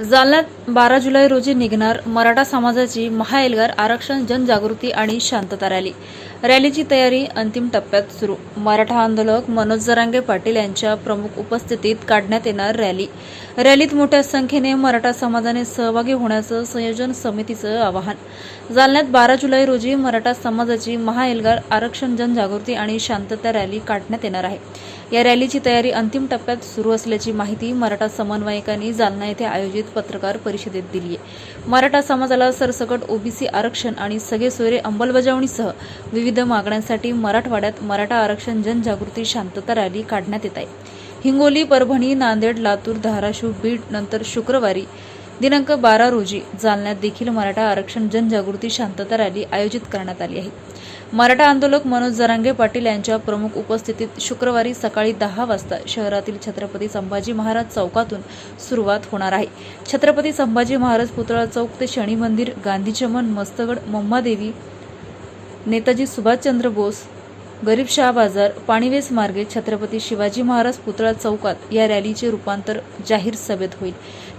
जालन्यात बारा जुलै रोजी निघणार मराठा समाजाची महाएल्गार आरक्षण जनजागृती आणि शांतता रॅली. रॅलीची तयारी अंतिम टप्प्यात सुरू. मराठा आंदोलक मनोज जरांगे पाटील यांच्या प्रमुख उपस्थितीत काढण्यात येणार रॅली. रॅलीत मोठ्या संख्येने मराठा समाजाने सहभागी होण्याचं संयोजन समितीचं आवाहन. जालन्यात बारा जुलै रोजी मराठा समाजाची महाएल्गार आरक्षण जनजागृती आणि शांतता रॅली काढण्यात येणार आहे. या रॅलीची तयारी अंतिम टप्प्यात सुरू असल्याची माहिती मराठा समन्वयकांनी जालना येथे आयोजित पत्रकार परिषदेत दिली आहे मराठा समाजाला सरसकट ओबीसी आरक्षण आणि सगळे सोयरे अंमलबजावणीसह विविध मागण्यांसाठी मराठवाड्यात मराठा आरक्षण जनजागृती शांतता रॅली काढण्यात येत आहे. हिंगोली परभणी नांदेड लातूर धाराशिव बीड नंतर शुक्रवारी दिनांक बारा रोजी जालन्यात देखील मराठा आरक्षण जनजागृती शांतता रॅली आयोजित करण्यात आली आहे. मराठा आंदोलक मनोज जरांगे पाटील यांच्या प्रमुख उपस्थितीत शुक्रवारी सकाळी दहा वाजता शहरातील छत्रपती संभाजी महाराज चौकातून सुरुवात होणार आहे. छत्रपती संभाजी महाराज पुतळा चौक ते शनी मंदिर गांधी चमन मस्तगड मम्मादेवी नेताजी सुभाषचंद्र बोस गरीब शाह बाजार पाणीवेस मार्गे छत्रपती शिवाजी महाराज पुतळा चौकात या रॅलीचे रूपांतर जाहीर सभेत होईल.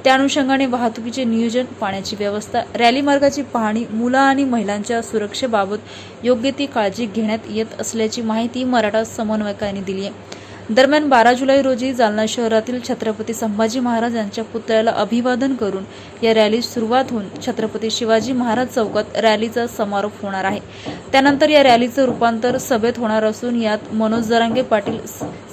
त्या अनुषंगाने वाहतुकीचे नियोजन पाण्याची व्यवस्था रॅली मार्गाची पाहणी मुलं आणि महिलांच्या सुरक्षेबाबत योग्य ती काळजी घेण्यात येत असल्याची माहिती मराठा समन्वयकांनी दिली आहे. दरम्यान बारा जुलै रोजी जालना शहरातील छत्रपती संभाजी महाराज यांच्या पुतळ्याला अभिवादन करून या रॅलीस सुरुवात होऊन छत्रपती शिवाजी महाराज चौकात रॅलीचा समारोप होणार आहे. त्यानंतर या रॅलीचं रूपांतर सभेत होणार असून यात मनोज जरांगे पाटील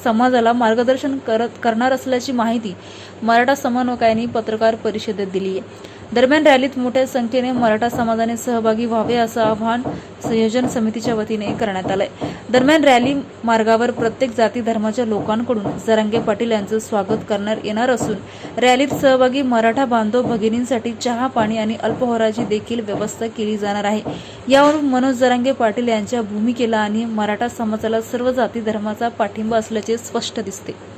समाजाला मार्गदर्शन करत करणार असल्याची माहिती मराठा समन्वयकांनी पत्रकार परिषदेत दिली आहे दरम्यान रॅलीत मोठ्या संख्येने मराठा समाजाने सहभागी व्हावे असं आवाहन संयोजन समितीच्या वतीने करण्यात आलंय. दरम्यान रॅली मार्गावर प्रत्येक जाती धर्माच्या लोकांकडून जरांगे पाटील यांचं स्वागत करण्यात येणार असून रॅलीत सहभागी मराठा बांधव भगिनींसाठी चहा पाणी आणि अल्पहोराची देखील व्यवस्था केली जाणार आहे. यावरून मनोज जरांगे पाटील यांच्या भूमिकेला आणि मराठा समाजाला सर्व जाती धर्माचा पाठिंबा असल्याचे स्पष्ट दिसते.